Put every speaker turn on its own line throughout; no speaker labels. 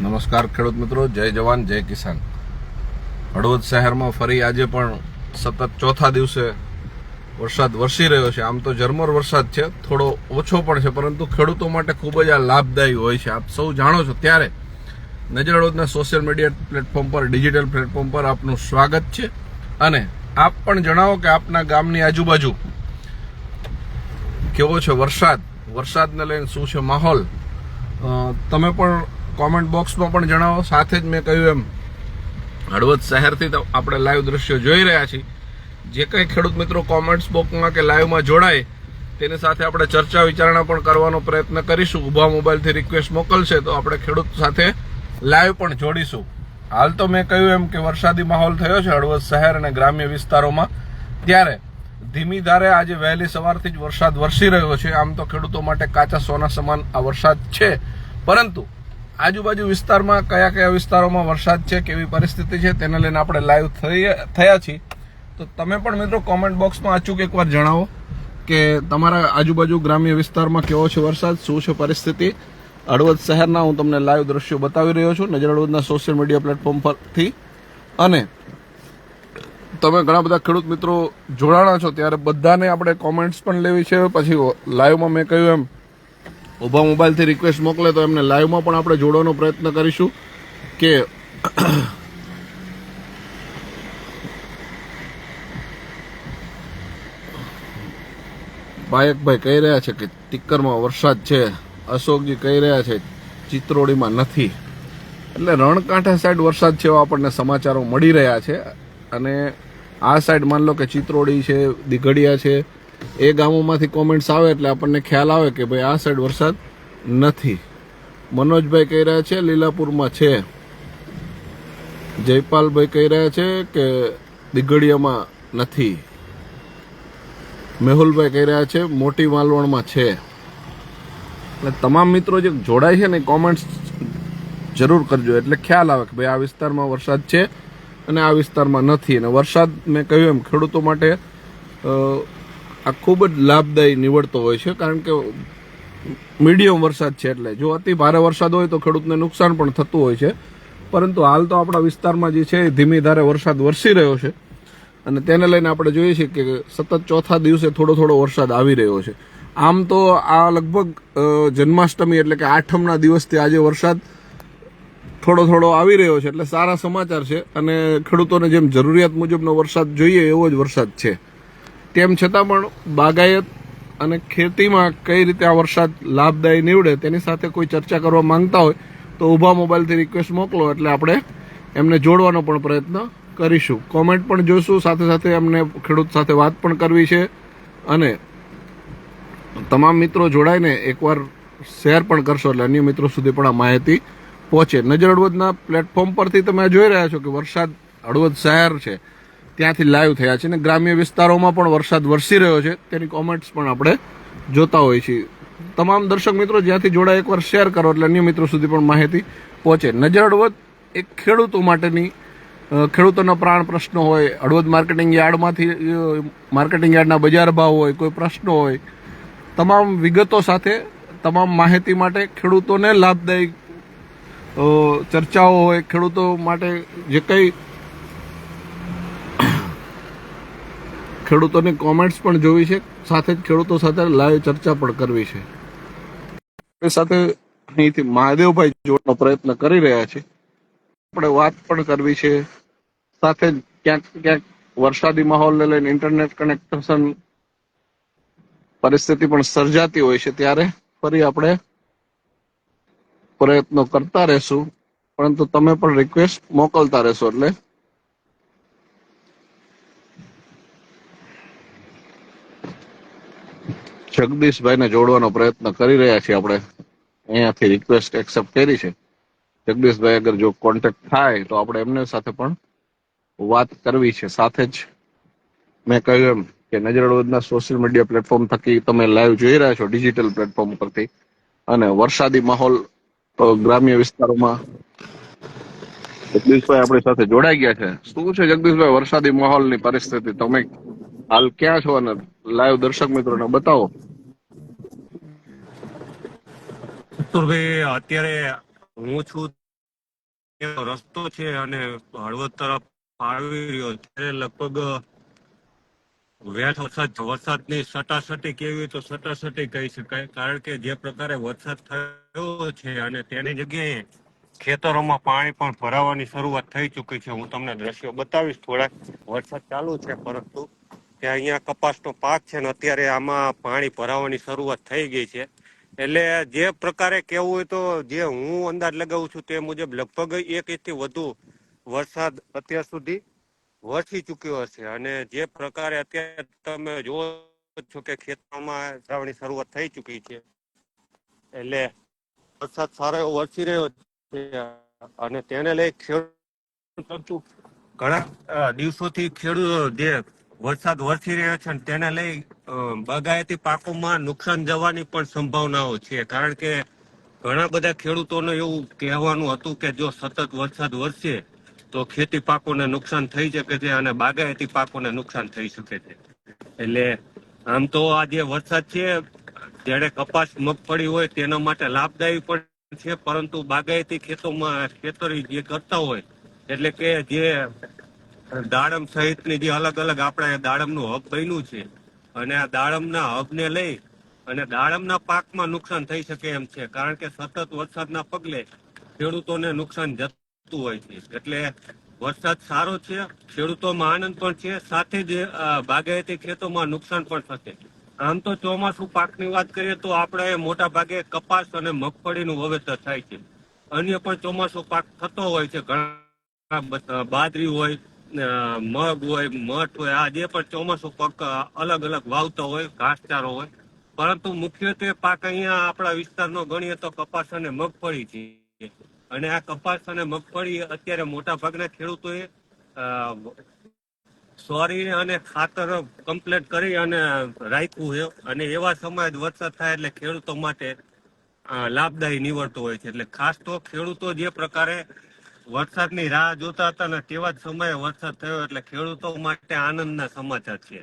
નમસ્કાર ખેડૂત મિત્રો, જય જવાન, જય કિસાન. હળવદ શહેરમાં ફરી આજે પણ સતત ચોથા દિવસે વરસાદ વરસી રહ્યો છે. આમ તો ઝરમર વરસાદ છે, થોડો ઓછો પણ છે, પરંતુ ખેડૂતો માટે ખૂબ જ આ લાભદાયી હોય છે. આપ સૌ જાણો છો ત્યારે નજર હળવદના સોશિયલ મીડિયા પ્લેટફોર્મ પર, ડિજિટલ પ્લેટફોર્મ પર આપનું સ્વાગત છે. અને આપ પણ જણાવો કે આપના ગામની આજુબાજુ કેવો છે વરસાદ? વરસાદને લઈને શું છે માહોલ? તમે પણ કોમેન્ટ બોક્સમાં પણ જણાવો. સાથે જ મેં કહ્યું એમ, હળવદ શહેરથી આપણે લાઈવ દ્રશ્યો જોઈ રહ્યા છીએ. જે કંઈ ખેડૂત મિત્રો કોમેન્ટ્સ બોક્સમાં કે લાઈવમાં જોડાય, તેની સાથે આપણે ચર્ચા વિચારણા પણ કરવાનો પ્રયત્ન કરીશું. ઊભા મોબાઈલથી રિક્વેસ્ટ મોકલશે તો આપણે ખેડૂત સાથે લાઈવ પણ જોડીશું. હાલ તો મેં કહ્યું એમ કે વરસાદી માહોલ થયો છે હળવદ શહેર અને ગ્રામ્ય વિસ્તારોમાં. ત્યારે ધીમી ધારે આજે વહેલી સવારથી જ વરસાદ વરસી રહ્યો છે. આમ તો ખેડૂતો માટે કાચા સોના સમાન આ વરસાદ છે. પરંતુ આજુબાજુ વિસ્તારમાં કયા કયા વિસ્તારોમાં વરસાદ છે, કેવી પરિસ્થિતિ છે, તેને લઈને આપણે લાઈવ થયા છીએ. તો તમે પણ મિત્રો કોમેન્ટ બોક્સમાં અચૂક એકવાર જણાવો કે તમારા આજુબાજુ ગ્રામ્ય વિસ્તારમાં કેવો છે વરસાદ, શું છે પરિસ્થિતિ? હળવદ શહેરના હું તમને લાઈવ દ્રશ્યો બતાવી રહ્યો છું. નજર હળવદના સોશિયલ મીડિયા પ્લેટફોર્મ પરથી. અને તમે ઘણા બધા ખેડૂત મિત્રો જોડાણા છો, ત્યારે બધાને આપણે કોમેન્ટ્સ પણ લેવી છે. પછી લાઈવમાં મેં કહ્યું એમ, ઊભા મોબાઈલથી રિક્વેસ્ટ મોકલે તો એમને લાઈવમાં પણ આપણે જોડવાનો પ્રયત્ન કરીશું કે બાયકભાઈ કહી રહ્યા છે કે તિક્કરમાં વરસાદ છે. અશોકજી કહી રહ્યા છે, ચિત્રોડીમાં નથી. એટલે રણકાંઠા સાઈડ વરસાદ છે એવા આપણને સમાચારો મળી રહ્યા છે. અને આ સાઈડ માન લો કે ચિત્રોડી છે, દીઘડિયા છે, એ ગામોમાંથી કોમેન્ટ્સ આવે એટલે આપણને ખ્યાલ આવે કે ભાઈ આ સાઈડ વરસાદ નથી. મનોજભાઈ કહી રહ્યા છે, લીલાપુરમાં છે. જયપાલભાઈ કહી રહ્યા છે કે દીઘડિયામાં નથી. મેહુલભાઈ કહી રહ્યા છે, મોટી માલવણમાં છે. એટલે તમામ મિત્રો જે જોડાય છે ને કોમેન્ટ્સ જરૂર કરજો. એટલે ખ્યાલ આવે કે ભાઈ આ વિસ્તારમાં વરસાદ છે અને આ વિસ્તારમાં નથી. અને વરસાદ મેં કહ્યું એમ, ખેડૂતો માટે આ ખૂબ જ લાભદાયી નીવડતો હોય છે, કારણ કે મીડિયમ વરસાદ છે એટલે. જો અતિ ભારે વરસાદ હોય તો ખેડૂતને નુકસાન પણ થતું હોય છે. પરંતુ હાલ તો આપણા વિસ્તારમાં જે છે ધીમી ધારે વરસાદ વરસી રહ્યો છે. અને તેને લઈને આપણે જોઈએ છીએ કે સતત ચોથા દિવસે થોડો થોડો વરસાદ આવી રહ્યો છે. આમ તો આ લગભગ જન્માષ્ટમી એટલે કે આઠમના દિવસથી આજે વરસાદ થોડો થોડો આવી રહ્યો છે એટલે સારા સમાચાર છે અને ખેડૂતોને જેમ જરૂરિયાત મુજબનો વરસાદ જોઈએ એવો જ વરસાદ છે. તેમ છતાં પણ બાગાયત અને ખેતીમાં કઈ રીતે આ વરસાદ લાભદાયી નીવડે તેની સાથે કોઈ ચર્ચા કરવા માંગતા હોય તો ઊભા મોબાઈલથી રિક્વેસ્ટ મોકલો એટલે આપણે એમને જોડવાનો પણ પ્રયત્ન કરીશું. કોમેન્ટ પણ જોઈશું સાથે સાથે એમને ખેડૂત સાથે વાત પણ કરવી છે અને તમામ મિત્રો જોડાઈને એકવાર શેર પણ કરશો એટલે અન્ય મિત્રો સુધી પણ આ માહિતી પહોંચે. નજર હળવદના પ્લેટફોર્મ પરથી તમે જોઈ રહ્યા છો કે વરસાદ હળવદ શહેર છે. ત્યાંથી લાઈવ થયા છે અને ગ્રામ્ય વિસ્તારોમાં પણ વરસાદ વરસી રહ્યો છે. તેની કોમેન્ટ્સ પણ આપણે જોતા હોઈએ છીએ. તમામ દર્શક મિત્રો જ્યાંથી જોડાય એકવાર શેર કરો એટલે અન્ય મિત્રો સુધી પણ માહિતી પહોંચે. નજર હળવદ એક ખેડૂતો માટેની ખેડૂતોના પ્રાણ પ્રશ્નો હોય હળવદ માર્કેટિંગ યાર્ડમાંથી માર્કેટિંગ યાર્ડના બજાર ભાવ હોય કોઈ પ્રશ્નો હોય તમામ વિગતો સાથે તમામ માહિતી માટે ખેડૂતોને લાભદાયી અ, ચર્ચાઓ હોય, ખેડૂતો માટે જે કંઈ ખેડૂતોની કોમેન્ટ્સ પણ જોવી છે, સાથે જ ખેડૂતો સાથે લાઈવ ચર્ચા પણ કરવી છે. એ સાથે અહીંથી મહાદેવભાઈ જોડવાનો પ્રયત્ન કરી રહ્યા છે. આપણે વાત પણ કરવી છે. સાથે જ ક્યાંક ક્યાંક વરસાદી માહોલને લઈને ઇન્ટરનેટ કનેક્શન પરિસ્થિતિ પણ સર્જાતી હોય છે. ત્યારે ફરી આપણે પ્રયત્નો કરતા રહેશું, પરંતુ તમે પણ રિક્વેસ્ટ મોકલતા રહેશો એટલે. જગદીશભાઈને જોડવાનો પ્રયત્ન કરી રહ્યા છીએ આપણે. અહીંયાથી રિક્વેસ્ટ એક્સેપ્ટ કરી છે. જગદીશભાઈ અગર જો કોન્ટેક્ટ થાય તો આપણે એમને સાથે પણ વાત કરવી છે. સાથે જ મેં કહ્યું એમ કે નજર હળવદના સોશિયલ મીડિયા પ્લેટફોર્મ થકી તમે લાઈવ જોઈ રહ્યા છો ડિજિટલ પ્લેટફોર્મ પરથી. અને વરસાદી માહોલ ગ્રામ્ય વિસ્તારોમાં જગદીશભાઈ આપણી સાથે જોડાઈ ગયા છે. શું છે જગદીશભાઈ, વરસાદી માહોલની પરિસ્થિતિ? તમે હાલ ક્યાં છો અને લાઈવ દર્શક મિત્રોને બતાવો.
જતુરભાઈ અત્યારે હું છું રસ્તો છે અને હળવદ તરફ આવી રહ્યો. ત્યારે લગભગ વેઠ વરસાદ, વરસાદની સટાસટી કેવી તો સટાસટી કહી શકાય. કારણ કે જે પ્રકારે વરસાદ થયો છે અને તેની જગ્યાએ ખેતરોમાં પાણી પણ ભરાવાની શરૂઆત થઈ ચૂકી છે. હું તમને દ્રશ્યો બતાવીશ. થોડાક વરસાદ ચાલુ છે, પરંતુ ત્યાં અહીંયા કપાસનો પાક છે ને અત્યારે આમાં પાણી ભરાવાની શરૂઆત થઈ ગઈ છે. એટલે જે પ્રકારે કેવું હોય તો જે હું અંદાજ લગાવું છું તે મુજબ લગભગ એક ઇંચથી વધુ વરસાદ અત્યાર સુધી વરસી ચૂક્યો હશે. અને જે પ્રકારે અત્યારે તમે જુઓ છો કે ખેતરોમાં વાવણી શરૂઆત થઈ ચૂકી છે. એટલે વરસાદ સારો એવો વરસી રહ્યો છે અને તેને લઈ ખેડૂતો ઘણા દિવસોથી ખેડૂતો જે વરસાદ વરસી રહ્યો છે તેને લઈ બાગાયતી પાકોમાં નુકસાન જવાની પણ સંભાવનાઓ છે. કારણ કે ઘણા બધા ખેડૂતોને એવું કહેવાનું હતું કે જો સતત વરસાદ વરસે તો ખેતી પાકોને નુકસાન થઈ શકે છે અને બાગાયતી પાકોને નુકસાન થઈ શકે છે. એટલે આમ તો આ જે વરસાદ છે જેને કપાસ મગફળી હોય તેના માટે લાભદાયી પણ છે, પરંતુ બાગાયતી ખેતોમાં ખેતરી જે કરતા હોય, એટલે કે જે દાડમ સહિતની જે અલગ અલગ આપણે દાડમનું હબ બન્યું છે, અને આ દાડમના હબને લઈ અને દાડમના પાકમાં નુકસાન થઈ શકે એમ છે, કારણ કે સતત વરસાદના પગલે ખેડૂતોને નુકસાન જતું હોય છે, એટલે વરસાદ સારો છે, ખેડૂતોમાં આનંદ પણ છે, સાથે જ બાગાયતી ખેતોમાં નુકસાન પણ થશે. આમ તો ચોમાસું પાકની વાત કરીએ તો આપણે મોટા ભાગે કપાસ અને મગફળીનું વાવેતર થાય છે. અન્ય પણ ચોમાસું પાક થતો હોય છે, ઘણા બાજરી હોય મગ હોય, મઠ હોય, આ જે પણ ચોમાસું પાક અલગ અલગ વાવતો હોય, ઘાસચારો હોય. પરંતુ મુખ્યત્વે પાક અહીંયા આપણા વિસ્તારનો ગણીએ તો કપાસ અને મગફળી છે. અને આ કપાસ અને મગફળી અત્યારે મોટા ભાગના ખેડૂતોએ સોરી અને ખાતર કમ્પ્લેટ કરી અને રાખ્યું છે. અને એવા સમયે વરસાદ થાય એટલે ખેડૂતો માટે લાભદાયી નીવડતો હોય છે. એટલે ખાસ તો ખેડૂતો જે પ્રકારે વરસાદની રાહ જોતા હતા ને તેવા જ સમયે વરસાદ થયો એટલે ખેડૂતો માટે આનંદના સમાચાર છે.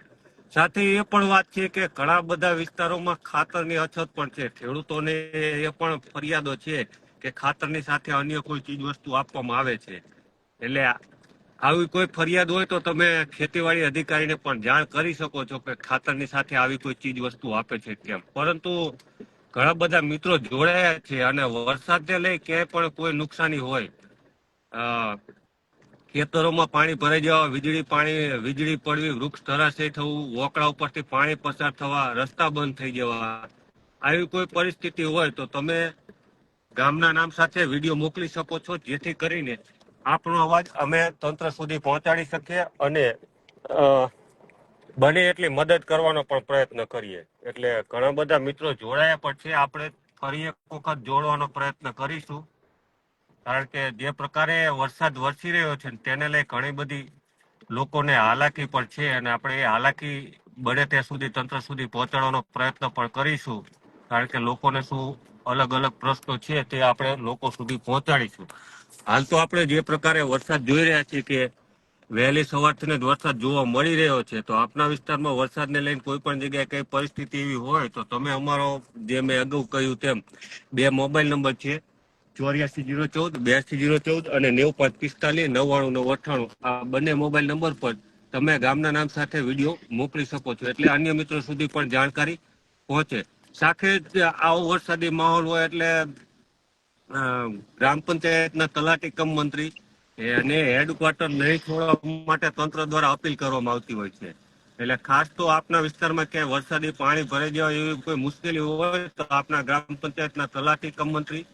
સાથે એ પણ વાત છે કે ઘણા બધા વિસ્તારોમાં ખાતરની અછત પણ છે. ખેડૂતોને એ પણ ફરિયાદો છે કે ખાતરની સાથે અન્ય કોઈ ચીજ વસ્તુ આપવામાં આવે છે. એટલે આવી કોઈ ફરિયાદ હોય તો તમે ખેતીવાડી અધિકારીને પણ જાણ કરી શકો છો કે ખાતરની સાથે આવી કોઈ ચીજ વસ્તુ આપે છે કેમ. પરંતુ ઘણા બધા મિત્રો જોડાયા છે અને વરસાદને લઈ ક્યાંય પણ કોઈ નુકસાની હોય ખેતરોમાં પાણી ભરાઈ જવા, વીજળી પાણી, વીજળી પડવી, વૃક્ષ ધરાશય થવું વોકડા ઉપરથી પાણી પસાર થવા, રસ્તા બંધ થઈ જવા, આવી કોઈ પરિસ્થિતિ હોય તો તમે ગામના નામ સાથે વીડિયો મોકલી શકો છો જેથી કરીને આપણો અવાજ અમે તંત્ર સુધી પહોંચાડી શકીએ અને બને એટલી મદદ કરવાનો પણ પ્રયત્ન કરીએ. એટલે ઘણા બધા મિત્રો જોડાયા પણ છે આપણે ફરી એક વખત જોડવાનો પ્રયત્ન કરીશું. કારણ કે જે પ્રકારે વરસાદ વરસી રહ્યો છે તેને લઈ ઘણી બધી લોકોને હાલાકી પણ છે અને આપણે એ હાલાકી બને ત્યાં સુધી તંત્ર સુધી પહોંચાડવાનો પ્રયત્ન પણ કરીશું. કારણ કે લોકોને શું અલગ અલગ પ્રશ્નો છે તે આપણે લોકો સુધી પહોંચાડીશું. હાલ તો આપણે જે પ્રકારે વરસાદ જોઈ રહ્યા છીએ કે વહેલી સવારથી જ વરસાદ જોવા મળી રહ્યો છે, તો આપના વિસ્તારમાં વરસાદને લઈને કોઈ પણ જગ્યાએ કઈ પરિસ્થિતિ એવી હોય, તો તમે અમારો જે મેં અગાઉ કહ્યું તેમ બે મોબાઈલ નંબર છે, ચોર્યાસી જીરો ચૌદ બ્યાસી જીરો ચૌદ અને નેવું પાંચ પિસ્તાલીસ, નવ્વાણું નવ અઠ્ઠાણું. આ બંને મોબાઈલ નંબર પર તમે ગામના નામ સાથે વીડિયો મોકલી શકો છો. એટલે અન્ય મિત્રો સુધી પણ જાણકારી પહોંચે. સાથે જ આવો વરસાદી માહોલ હોય એટલે ગ્રામ પંચાયતના તલાટી કમ મંત્રી અને હેડક્વાર્ટર નહીં છોડવા માટે તંત્ર દ્વારા અપીલ કરવામાં આવતી હોય છે. એટલે ખાસ તો આપના વિસ્તારમાં ક્યાંય વરસાદી પાણી ભરાઈ જાય એવી કોઈ મુશ્કેલી હોય તો આપના ગ્રામ પંચાયતના તલાટી કમ મંત્રી,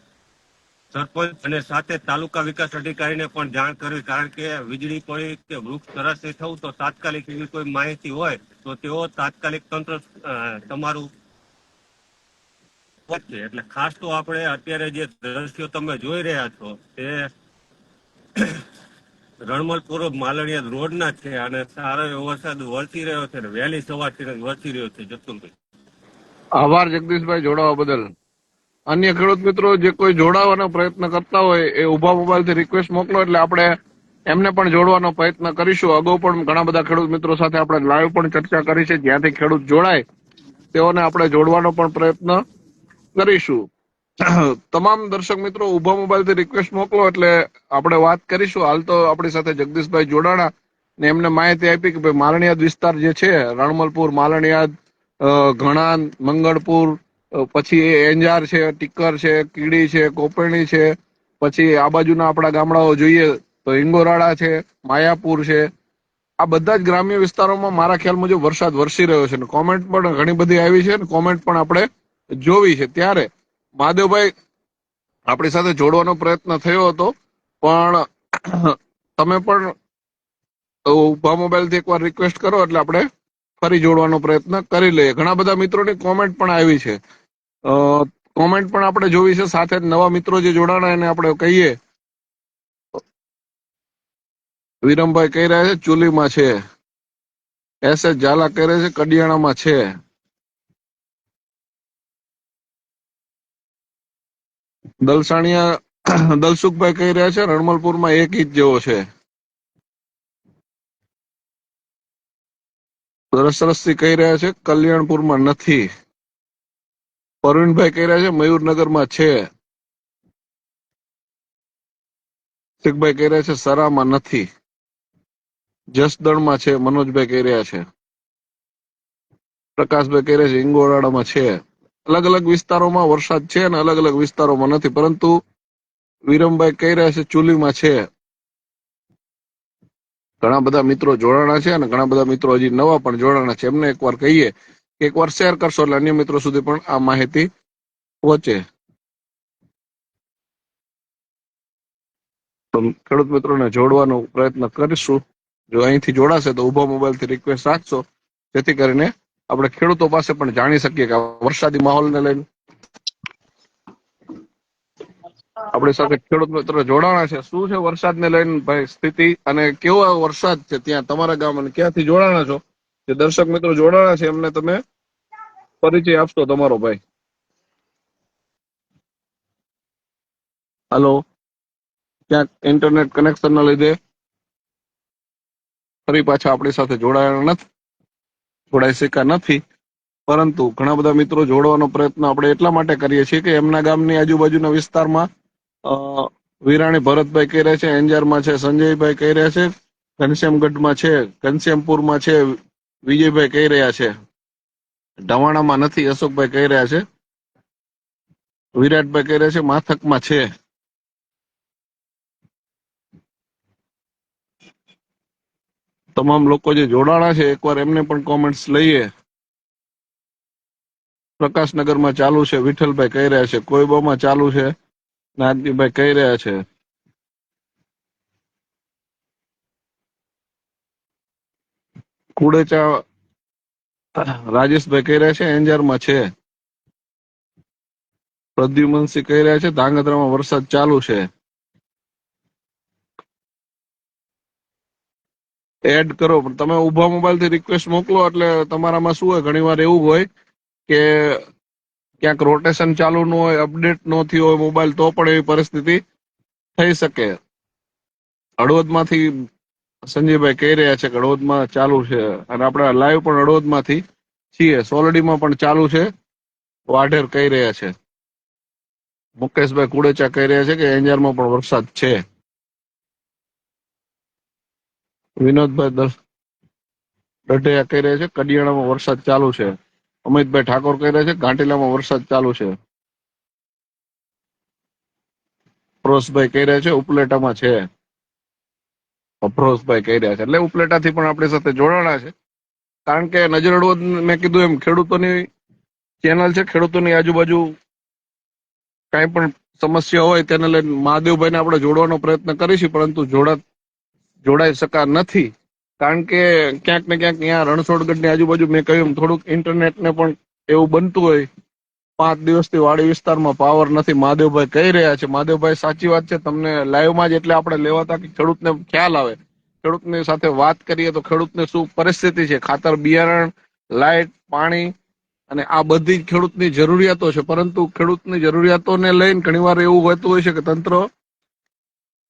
સરપંચ અને સાથે તાલુકા વિકાસ અધિકારીને પણ જાણ કરવી. કારણ કે વીજળી પડી કે વૃક્ષ ધરાશય થવું તો તાત્કાલિક એવી કોઈ માહિતી હોય તો તેઓ તાત્કાલિક તંત્ર તમારું પહોંચે એટલે ખાસ તો આપણે અત્યારે જે દ્રશ્યો તમે જોઈ રહ્યા છો તે રણમલપુર માલણીયા રોડના છે અને સારો એવો વરસાદ વરસી રહ્યો છે વહેલી સવારથી વરસી રહ્યો છે. જતુલભાઈ
આભાર જગદીશભાઈ જોડાવા બદલ. અન્ય ખેડૂત મિત્રો જે કોઈ જોડાવાનો પ્રયત્ન કરતા હોય એ ઊભા મોબાઈલથી રિક્વેસ્ટ મોકલો એટલે આપણે એમને પણ જોડવાનો પ્રયત્ન કરીશું. અગાઉ પણ ઘણા બધા ખેડૂત મિત્રો સાથે આપણે લાઈવ પણ ચર્ચા કરી છે. જ્યાંથી ખેડૂત જોડાય તેઓને આપણે જોડવાનો પણ પ્રયત્ન કરીશું. તમામ દર્શક મિત્રો ઊભા મોબાઈલથી રિક્વેસ્ટ મોકલો એટલે આપણે વાત કરીશું. હાલ તો આપણી સાથે જગદીશભાઈ જોડાણા ને એમને માહિતી આપી કે ભાઈ માલણિયાદ વિસ્તાર જે છે, રણમલપુર, માલણિયાદ ઘણાન, મંગળપુર પછી એંજાર છે, ટીકર છે, કીડી છે, કોપરણી છે, પછી આ બાજુના આપણા ગામડાઓ જોઈએ તો ઇંગોરાળા છે, માયાપુર છે. આ બધા જ ગ્રામ્ય વિસ્તારોમાં મારા ખ્યાલ મુજબ વરસાદ વરસી રહ્યો છે. કોમેન્ટ પણ ઘણી બધી આવી છે ને કોમેન્ટ પણ આપણે જોવી છે. ત્યારે મહાદેવભાઈ આપણી સાથે જોડવાનો પ્રયત્ન થયો હતો, પણ તમે પણ ઊભા મોબાઈલથી એકવાર રિક્વેસ્ટ કરો એટલે આપણે ફરી જોડવાનો પ્રયત્ન કરી લઈએ. ઘણા બધા મિત્રોની કોમેન્ટ પણ આવી છે. કોમેન્ટ પણ આપણે જોવી છે. સાથે નવા મિત્રો જે જોડાણા એને આપણે કહીએ. વિરમભાઈ કહી રહ્યા છે, ચુલીમાં છે. એસ એસ ઝાલા કહી રહ્યા છે, કડિયાણામાં છે. દલસાણિયા દલસુખભાઈ કહી રહ્યા છે, રણમલપુરમાં એક ઇંચ જેવો છે. સરસરસથી કહી રહ્યા છે, કલ્યાણપુરમાં નથી. પરવીનભાઈ કહી રહ્યા છે, મયુરનગરમાં છે. શીખભાઈ કહી રહ્યા છે, સરામાં નથી. જસદણમાં છે, મનોજભાઈ કહી રહ્યા છે. પ્રકાશભાઈ કહી રહ્યા છે ઇંગોરાડામાં છે. અલગ અલગ વિસ્તારોમાં વરસાદ છે અને અલગ અલગ વિસ્તારોમાં નથી. પરંતુ વિરમભાઈ કહી રહ્યા છે ચુલીમાં છે. ઘણા બધા મિત્રો જોડાણા છે અને ઘણા બધા મિત્રો હજી નવા પણ જોડાણા છે. એમને એકવાર કહીએ કે એકવાર શેર કરશો એટલે અન્ય મિત્રો સુધી પણ આ માહિતી પહોંચે. ખેડૂત મિત્રોને જોડવાનો પ્રયત્ન કરીશું. જો અહીંથી જોડાશે તો ઊભા મોબાઈલથી રિક્વેસ્ટ રાખશો. જેથી કરીને આપણે ખેડૂતો પાસે પણ જાણી શકીએ કે વરસાદી માહોલને લઈને. આપણી સાથે ખેડૂત મિત્રો જોડાણા છે. શું છે વરસાદને લઈને ભાઈ સ્થિતિ અને કેવો વરસાદ છે ત્યાં તમારા ગામ અને ક્યાંથી જોડાણા છો? જે દર્શક મિત્રો જોડાણા છે, એમને તમે પરિચય આપશો તમારો ભાઈ. હાલો. ક્યાંક ઇન્ટરનેટ કનેક્શન ના લીધે ફરી પાછા આપણી સાથે જોડાયા નથી. જોડાઈ શક્યા નથી. પરંતુ ઘણા બધા મિત્રો જોડવાનો પ્રયત્ન આપણે એટલા માટે કરીએ છીએ કે એમના ગામની આજુબાજુના વિસ્તારમાં વિરાણી ભરતભાઈ કહી રહ્યા છે એન્જારમાં છે, સંજયભાઈ કહી રહ્યા છે, ઘનશ્યામગઢમાં છે, ઘનશ્યામપુરમાં છે, વિજયભાઈ કહી રહ્યા છે. ઢવાણામાં નથી, અશોકભાઈ કહી રહ્યા છે. વિરાટભાઈ કહી રહ્યા છે, માથકમાં છે. તમામ લોકો જે જોડાણા છે, એકવાર એમને પણ કોમેન્ટ્સ લઈએ. પ્રકાશનગરમાં ચાલુ છે, વિઠ્ઠલભાઈ કહી રહ્યા છે કોઈબામાં ચાલુ છે, નાગજીભાઈ કહી રહ્યા છે. કુડેચા, રાજેશભાઈ કહી રહ્યા છે, એંજારમાં છે. પ્રદ્યુમનસિંહ કહી રહ્યા છે, ધાંગધ્રામાં વરસાદ ચાલુ છે. એડ કરો. પણ તમે ઊભા મોબાઈલથી રિક્વેસ્ટ મોકલો એટલે તમારામાં શું હોય, ઘણીવાર એવું હોય કે ક્યાંક રોટેશન ચાલુ ન હોય અપડેટ ન થયો હોય મોબાઈલ, તો પણ એવી પરિસ્થિતિ થઈ શકે. હળવદમાંથી સંજયભાઈ કહી રહ્યા છે કે હળવદમાં ચાલુ છે. અને આપણે લાઈવ પણ હળવદમાંથી છીએ. સોલડીમાં પણ ચાલુ છે. વાઢેર કહી રહ્યા છે. મુકેશભાઈ કુડેચા કહી રહ્યા છે કે એન્જરમાં પણ વરસાદ છે. વિનોદભાઈ દઢિયા કહી રહ્યા છે, કડિયાણામાં વરસાદ ચાલુ છે. અમિતભાઈ ઠાકોર કહી રહ્યા છે ઘાંટીલામાં વરસાદ ચાલુ છે. અફરોસભાઈ કહી રહ્યા છે, ઉપલેટામાં છે. અફરોસભાઈ કહી રહ્યા છે, એટલે ઉપલેટાથી પણ આપણી સાથે જોડાણા છે. કારણ કે નજર હળવદ મેં કીધું એમ, ખેડૂતોની ચેનલ છે, ખેડૂતોની આજુબાજુ કાંઈ પણ સમસ્યા હોય, તેને લઈને મહાદેવભાઈને આપણે જોડવાનો પ્રયત્ન કરીશું, પરંતુ જોડા જોડાઈ શકા નથી. કારણ કે ક્યાંક ને ક્યાંક અહીંયા રણછોડગઢની આજુબાજુ મેં કહ્યું થોડુંક ઇન્ટરનેટને પણ એવું બનતું હોય. પાંચ દિવસથી વાડી વિસ્તારમાં પાવર નથી. મહાદેવભાઈ કહી રહ્યા છે. મહાદેવભાઈ, સાચી વાત છે. તમને લાઈવમાં જ એટલે આપણે લેવાતા કે ખેડૂતને ખ્યાલ આવે. ખેડૂતની સાથે વાત કરીએ તો ખેડૂતને શું પરિસ્થિતિ છે? ખાતર બિયારણ, લાઇટ, પાણી અને આ બધી ખેડૂતની જરૂરિયાતો છે. પરંતુ ખેડૂતની જરૂરિયાતોને લઈને ઘણીવાર એવું હોતું હોય છે કે તંત્ર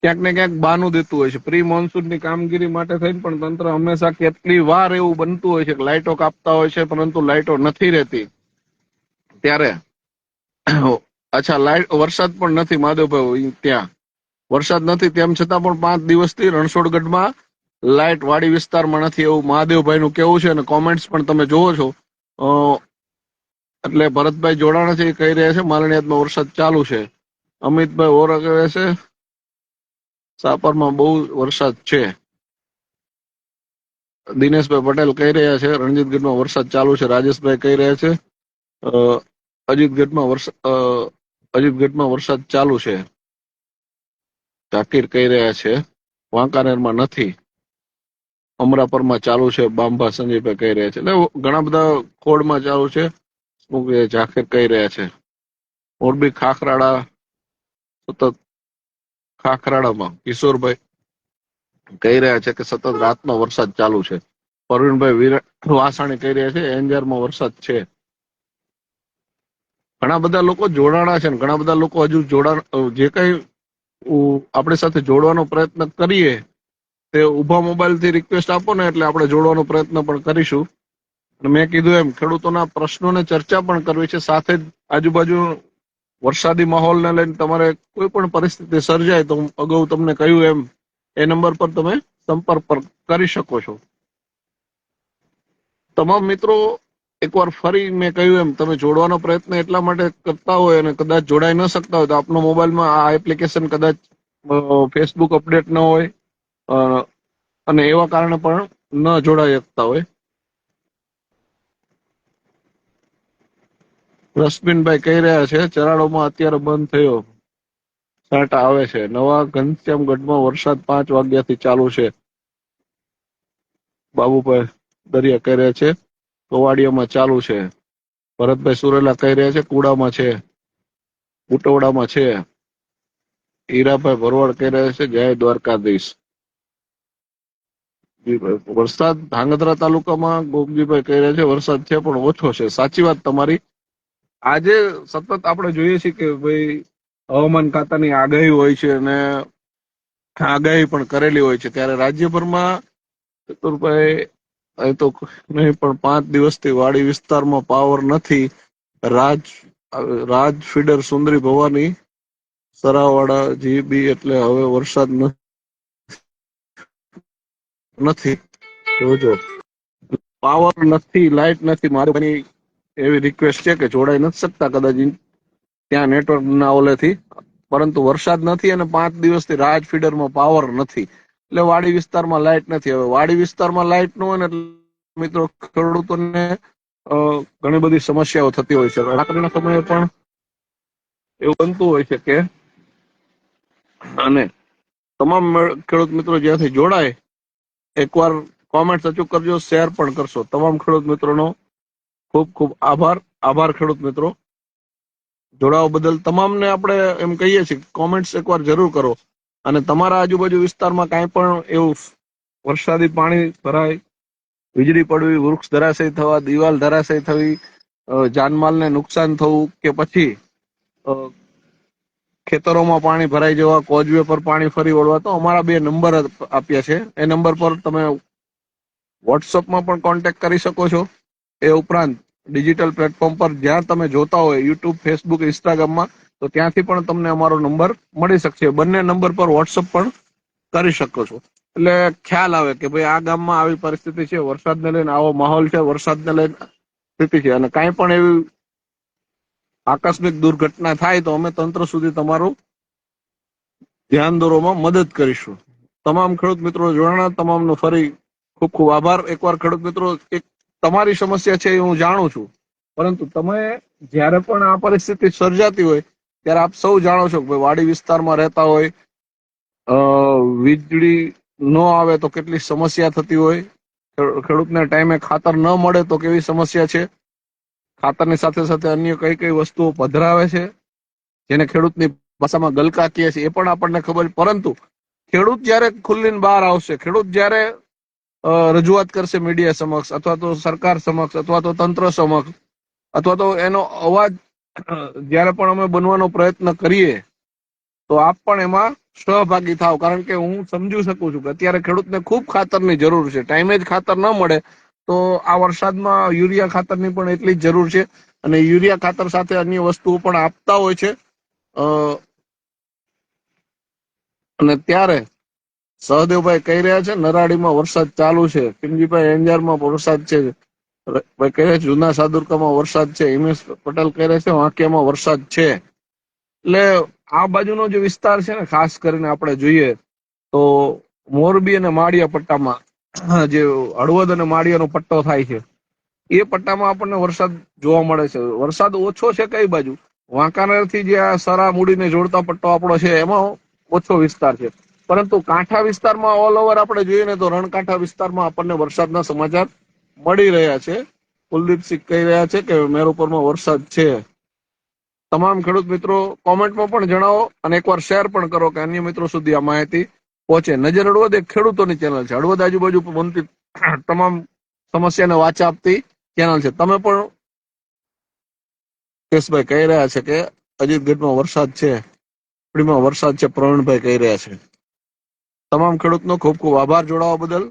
ક્યાંક ને ક્યાંક બાનું દેતું હોય છે. પ્રી મોન્સૂનની કામગીરી માટે થઈને પણ તંત્ર હંમેશા કેટલી વાર એવું બનતું હોય છે કે લાઇટો કાપતા હોય છે, પરંતુ લાઇટો નથી રહેતી. ત્યારે અચ્છા લાઈટ વરસાદ પણ નથી મહાદેવભાઈ ત્યાં. વરસાદ નથી તેમ છતાં પણ પાંચ દિવસથી રણછોડગઢમાં લાઇટ વાડી વિસ્તારમાં નથી એવું મહાદેવભાઈ નું કેવું છે અને કોમેન્ટ્સ પણ તમે જોવો છો. એટલે ભરતભાઈ જોડાણા છે એ કહી રહ્યા છે માલણીયાતમાં વરસાદ ચાલુ છે. અમિતભાઈ ઓર કહે છે સાપરમાં બહુ વરસાદ છે. દિનેશભાઈ પટેલ કહી રહ્યા છે, રણજીતગઢમાં વરસાદ ચાલુ છે, રાજેશભાઈ કહી રહ્યા છે અજીતગઢમાં વરસાદ અજીતગઢમાં વરસાદ ચાલુ છે. ઝાકીર કહી રહ્યા છે, વાંકાનેરમાં નથી. અમરાપરમાં ચાલુ છે, બાંભા સંજયભાઈ કહી રહ્યા છે. એટલે ઘણા બધા ખોડમાં ચાલુ છે, શું ઝાકીર કહી રહ્યા છે. મોરબી ખાખરાડા સતત ખાખરાડામાં. કિશોરભાઈ કહી રહ્યા છે કે સતત રાતનો વરસાદ ચાલુ છે. પરવીનભાઈ વાસાણી કહી રહ્યા છે એંજારમાં વરસાદ છે. ઘણા બધા લોકો જોડાણા છે ઘણા બધા લોકો હજુ જોડાણ, જે કઈ આપણી સાથે જોડવાનો પ્રયત્ન કરીએ, તે ઊભા મોબાઈલથી રિક્વેસ્ટ આપો ને એટલે આપણે જોડવાનો પ્રયત્ન પણ કરીશું. મેં કીધું એમ, ખેડૂતોના પ્રશ્નોને ચર્ચા પણ કરવી છે, સાથે જ આજુબાજુ વરસાદી માહોલને લઈને તમારે કોઈ પણ પરિસ્થિતિ સર્જાય તો અગાઉ તમને કહ્યું એમ, એ નંબર પર તમે સંપર્ક પર કરી શકો છો. તમામ મિત્રો, એકવાર ફરી મેં કહ્યું એમ, તમે જોડવાનો પ્રયત્ન એટલા માટે કરતા હોય અને કદાચ જોડાઈ ન શકતા હોય તો આપનો મોબાઈલમાં આ એપ્લિકેશન કદાચ ફેસબુક અપડેટ ન હોય અને એવા કારણે પણ ન જોડાઈ શકતા હોય. રશ્મિનભાઈ કહી રહ્યા છે ચરાડોમાં અત્યારે બંધ થયો. છાંટા આવે છે. નવા ઘનશ્યામગઢમાં વરસાદ પાંચ વાગ્યાથી ચાલુ છે. બાબુભાઈ દરિયા કહી રહ્યા છે કવાડિયામાં ચાલુ છે. ભરતભાઈ સુરેલા કહી રહ્યા છે, કુડામાં છે. બુટવડામાં છે. હીરાભાઈ ભરવાડ કહી રહ્યા છે, જય દ્વારકાધીશ. વરસાદ ધાંગધ્રા તાલુકામાં ગોપજીભાઈ કહી રહ્યા છે, વરસાદ છે, પણ ઓછો છે. સાચી વાત તમારી. આજે સતત આપણે જોઈએ છીએ કે ભાઈ હવામાન ખાતાની આગાહી હોય છે અને આગાહી પણ કરેલી હોય છે. ત્યારે રાજ્યભરમાં ચતુરભાઈ, એ તો નહીં, પણ પાંચ દિવસથી વાડી વિસ્તારમાં પાવર નથી. રાજ રાજ ફીડર સુંદરી ભવાની સરાવાડા જીબી એટલે હવે વરસાદ નથી. જોજો. પાવર નથી લાઇટ નથી, મારી એવી રિક્વેસ્ટ છે કે જોડાઈ નથી શકતા કદાચ ત્યાં નેટવર્ક ના ઓલેથી. પરંતુ વરસાદ નથી અને પાંચ દિવસથી રાજ ફીડરમાં પાવર નથી. એટલે વાડી વિસ્તારમાં લાઇટ નથી. હવે વાડી વિસ્તારમાં લાઇટનું અને મિત્રો ખેડૂતોને ઘણી બધી સમસ્યાઓ થતી હોય છે. રાત્રિના સમયે પણ એવું બનતું હોય છે કે અને તમામ ખેડૂત મિત્રો જ્યાંથી જોડાય, એકવાર કોમેન્ટ અચૂક કરજો શેર પણ કરશો. તમામ ખેડૂત મિત્રોનો ખૂબ ખૂબ આભાર. આભાર, ખેડૂત મિત્રો. જોડાવા બદલ તમામને આપણે એમ કહીએ છીએ કોમેન્ટ્સ એકવાર જરૂર કરો. અને તમારા આજુબાજુ વિસ્તારમાં કાંઈ પણ એવું વરસાદી પાણી ભરાય, વીજળી પડવી, વૃક્ષ ધરાશય થવા, દિવાલ ધરાશય થવી જાનમાલને નુકસાન થવું કે પછી ખેતરોમાં પાણી ભરાઈ જવા કોઝવે પર પાણી ફરી વળવા, તો અમારા બે નંબર આપ્યા છે. એ નંબર પર તમે વોટ્સઅપમાં પણ કોન્ટેક્ટ કરી શકો છો. એ ઉપરાંત ડિજિટલ પ્લેટફોર્મ પર જ્યાં તમે જોતા હોય યુટ્યુબ ફેસબુક ઇન્સ્ટાગ્રામમાં તો ત્યાંથી પણ તમને અમારો નંબર મળી શકશે. બંને નંબર પર વોટ્સઅપ પણ કરી શકો છો. એટલે ખ્યાલ આવે કે ભાઈ આ ગામમાં આવી પરિસ્થિતિ છે, વરસાદને લઈને આવો માહોલ છે, વરસાદને લઈને સ્થિતિ છે. અને કાંઈ પણ એવી આકસ્મિક દુર્ઘટના થાય તો અમે તંત્ર સુધી તમારું ધ્યાન દોરવામાં મદદ કરીશું. તમામ ખેડૂત મિત્રો જોડાણા, તમામનો ફરી ખૂબ ખૂબ આભાર. એકવાર ખેડૂત મિત્રો એક તમારી સમસ્યા છે એ હું જાણું છું. પરંતુ તમે જ્યારે પણ આ પરિસ્થિતિ સર્જાતી હોય, ત્યારે આપ સૌ જાણો છો કે વાડી વિસ્તારમાં રહેતા હોય વીજળી ન આવે તો કેટલી સમસ્યા થતી હોય. ખેડૂતને ટાઈમે ખાતર ન મળે તો કેવી સમસ્યા છે? ખાતરની સાથે સાથે અન્ય કઈ કઈ વસ્તુઓ પધરાવે છે? જેને ખેડૂતની ભાષામાં ગલકા કહે છે એ પણ આપણને ખબર. પરંતુ ખેડૂત જ્યારે ખુલ્લીને બહાર આવશે, ખેડૂત જ્યારે રજૂઆત કરશે મીડિયા સમક્ષ અથવા તો સરકાર સમક્ષ અથવા તો તંત્ર સમક્ષ અથવા તો એનો અવાજ જ્યારે પણ અમે બનવાનો પ્રયત્ન કરીએ, તો આપ પણ એમાં સહભાગી થાવ. કારણ કે હું સમજી શકું છું કે અત્યારે ખેડૂતને ખૂબ ખાતરની જરૂર છે. ટાઈમે જ ખાતર ન મળે તો આ વરસાદમાં યુરિયા ખાતરની પણ એટલી જ જરૂર છે અને યુરિયા ખાતર સાથે અન્ય વસ્તુઓ પણ આપતા હોય છે. અને ત્યારે સહદેવભાઈ કહી રહ્યા છે નરાડીમાં વરસાદ ચાલુ છે. કિમજીભાઈ એંજારમાં વરસાદ છે. કહે છે, જૂના સાદુરકામાં વરસાદ છે. હિમેશ પટેલ કહે છે, વાંકિયામાં વરસાદ છે. એટલે આ બાજુનો જે વિસ્તાર છે ને, ખાસ કરીને આપણે જોઈએ તો મોરબી અને માળિયા પટ્ટામાં જે હળવદ અને માળિયાનો પટ્ટો થાય છે, એ પટ્ટામાં આપણને વરસાદ જોવા મળે છે. વરસાદ ઓછો છે કઈ બાજુ? વાંકાનેરથી જે આ સરા મૂડીને જોડતા પટ્ટો આપણો છે, એમાં ઓછો વિસ્તાર છે. પરંતુ કાંઠા વિસ્તારમાં ઓલ ઓવર આપણે જોઈએ ને તો રણકાંઠા વિસ્તારમાં આપણને વરસાદના સમાચાર મળી રહ્યા છે. કુલદીપસિંહ કહી રહ્યા છે કે મેરુપરમાં વરસાદ છે. તમામ ખેડૂત મિત્રો કોમેન્ટમાં પણ જણાવો અને એકવાર શેર પણ કરો કે અન્ય મિત્રો સુધી આ માહિતી પહોંચે. નજર હળવદ એક ખેડૂતોની ચેનલ છે. હળવદ આજુબાજુ બનતી તમામ સમસ્યાને વાચા આપતી ચેનલ છે. તમે પણ કેશભાઈ કહી રહ્યા છે કે અજીતગઢમાં વરસાદ છે. વરસાદ છે. પ્રવીણભાઈ કહી રહ્યા છે. તમામ ખેડૂતનો ખૂબ ખૂબ આભાર જોડાવા બદલ.